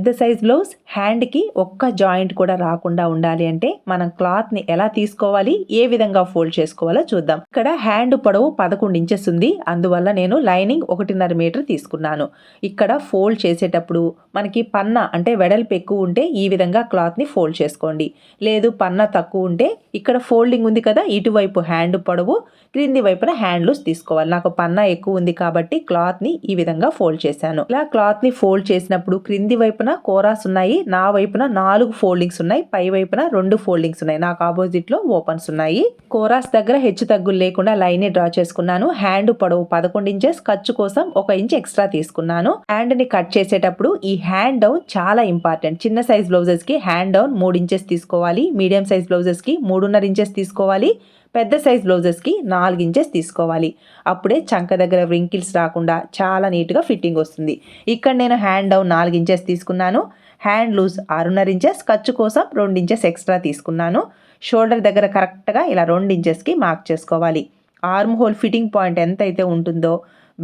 పెద్ద size blouse హ్యాండ్కి ఒక్క జాయింట్ కూడా రాకుండా ఉండాలి అంటే మనం క్లాత్ని ఎలా తీసుకోవాలి ఏ విధంగా ఫోల్డ్ చేసుకోవాలో చూద్దాం. ఇక్కడ హ్యాండ్ పొడవు పదకొండు ఇంచెస్ ఉంది. అందువల్ల నేను లైనింగ్ ఒకటిన్నర మీటర్ తీసుకున్నాను. ఇక్కడ ఫోల్డ్ చేసేటప్పుడు మనకి పన్న అంటే వెడల్పు ఎక్కువ ఉంటే ఈ విధంగా క్లాత్ని ఫోల్డ్ చేసుకోండి. లేదు పన్న తక్కువ ఉంటే ఇక్కడ ఫోల్డింగ్ ఉంది కదా ఇటువైపు హ్యాండ్ పొడవు క్రింది వైపున హ్యాండ్ లూస్ తీసుకోవాలి. నాకు పన్న ఎక్కువ ఉంది కాబట్టి క్లాత్ని ఈ విధంగా ఫోల్డ్ చేశాను. ఇలా క్లాత్ని ఫోల్డ్ చేసినప్పుడు క్రింది వైపున కోరాస్ ఉన్నాయి. నా వైపున నాలుగు ఫోల్డింగ్స్ ఉన్నాయి పై వైపున రెండు ఫోల్డింగ్స్ ఉన్నాయి. నాకు ఆపోజిట్లో ఓపెన్స్ ఉన్నాయి. కోరాస్ దగ్గర హెచ్చు తగ్గులు లేకుండా లైన్ డ్రా చేసుకున్నాను. హ్యాండ్ పొడవు పదకొండు ఇంచెస్ ఖర్చు కోసం ఒక ఇంచ్ ఎక్స్ట్రా తీసుకున్నాను. హ్యాండ్ని కట్ చేసేటప్పుడు ఈ హ్యాండ్ డౌన్ చాలా ఇంపార్టెంట్. చిన్న సైజ్ బ్లౌజెస్కి హ్యాండ్ డౌన్ మూడు ఇంచెస్ తీసుకోవాలి. మీడియం సైజ్ బ్లౌజెస్కి మూడున్నర ఇంచెస్ తీసుకోవాలి. పెద్ద సైజ్ బ్లౌజెస్కి నాలుగు ఇంచెస్ తీసుకోవాలి. అప్పుడే చంక దగ్గర వ్రింకిల్స్ రాకుండా చాలా నీట్గా ఫిట్టింగ్ వస్తుంది. ఇక్కడ నేను హ్యాండ్ డౌన్ నాలుగు ఇంచెస్ తీసుకున్నాను. హ్యాండ్ లూజ్ ఆరున్నర ఇంచెస్ ఖర్చు కోసం రెండు ఇంచెస్ ఎక్స్ట్రా తీసుకున్నాను. షోల్డర్ దగ్గర కరెక్ట్గా ఇలా రెండు ఇంచెస్కి మార్క్ చేసుకోవాలి. ఆర్మ్ హోల్ ఫిట్టింగ్ పాయింట్ ఎంత అయితే ఉంటుందో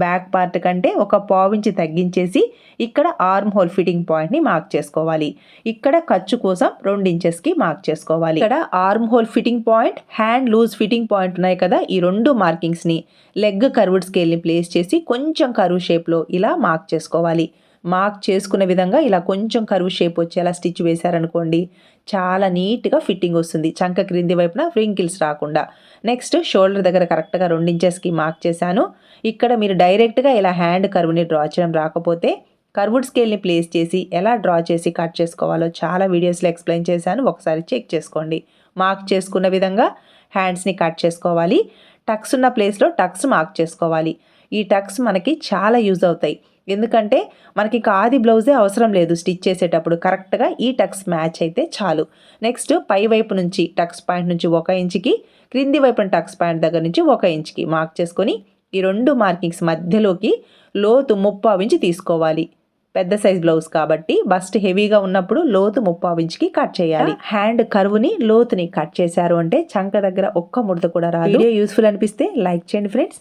బ్యాక్ పార్ట్ కంటే ఒక పావించి తగ్గించేసి ఇక్కడ ఆర్మ్ హోల్ ఫిట్టింగ్ పాయింట్ని మార్క్ చేసుకోవాలి. ఇక్కడ ఖర్చు కోసం రెండు ఇంచెస్కి మార్క్ చేసుకోవాలి. ఇక్కడ arm hole fitting point hand loose fitting point ఉన్నాయి కదా ఈ రెండు మార్కింగ్స్ని లెగ్ కర్వ్డ్ స్కేల్ని ప్లేస్ చేసి కొంచెం కరువు షేప్లో ఇలా మార్క్ చేసుకోవాలి. మార్క్ చేసుకునే విధంగా ఇలా కొంచెం కరువు షేప్ వచ్చేలా స్టిచ్ వేశారనుకోండి చాలా నీట్గా ఫిట్టింగ్ వస్తుంది. చంక క్రింది వైపున వ్రింకిల్స్ రాకుండా. నెక్స్ట్ షోల్డర్ దగ్గర కరెక్ట్గా రెండించెస్కి మార్క్ చేశాను. ఇక్కడ మీరు డైరెక్ట్గా ఇలా హ్యాండ్ కరువుని డ్రా చేయడం రాకపోతే కర్వుడ్ స్కేల్ని ప్లేస్ చేసి ఎలా డ్రా చేసి కట్ చేసుకోవాలో చాలా వీడియోస్లో ఎక్స్ప్లెయిన్ చేశాను. ఒకసారి చెక్ చేసుకోండి. మార్క్ చేసుకున్న విధంగా హ్యాండ్స్ని కట్ చేసుకోవాలి. టక్స్ ఉన్న ప్లేస్లో టక్స్ మార్క్ చేసుకోవాలి. ఈ టక్స్ మనకి చాలా యూజ్ అవుతాయి. ఎందుకంటే మనకి ఆది బ్లౌజే అవసరం లేదు స్టిచ్ చేసేటప్పుడు. కరెక్ట్గా ఈ టక్స్ మ్యాచ్ అయితే చాలు. నెక్స్ట్ పై వైపు నుంచి టక్స్ పాయింట్ నుంచి ఒక ఇంచుకి క్రింది వైపున టక్స్ పాయింట్ దగ్గర నుంచి ఒక ఇంచుకి మార్క్ చేసుకొని ఈ రెండు మార్కింగ్స్ మధ్యలోకి లోతు ముప్పావు ఇంచి తీసుకోవాలి. పెద్ద సైజ్ బ్లౌజ్ కాబట్టి బస్ట్ హెవీగా ఉన్నప్పుడు లోతు ముప్పావు ఇంచుకి కట్ చేయాలి. హ్యాండ్ కరువుని లోతుని కట్ చేశారు అంటే చంక దగ్గర ఒక్క ముడత కూడా రాదు. యూస్ఫుల్ అనిపిస్తే లైక్ చేయండి ఫ్రెండ్స్.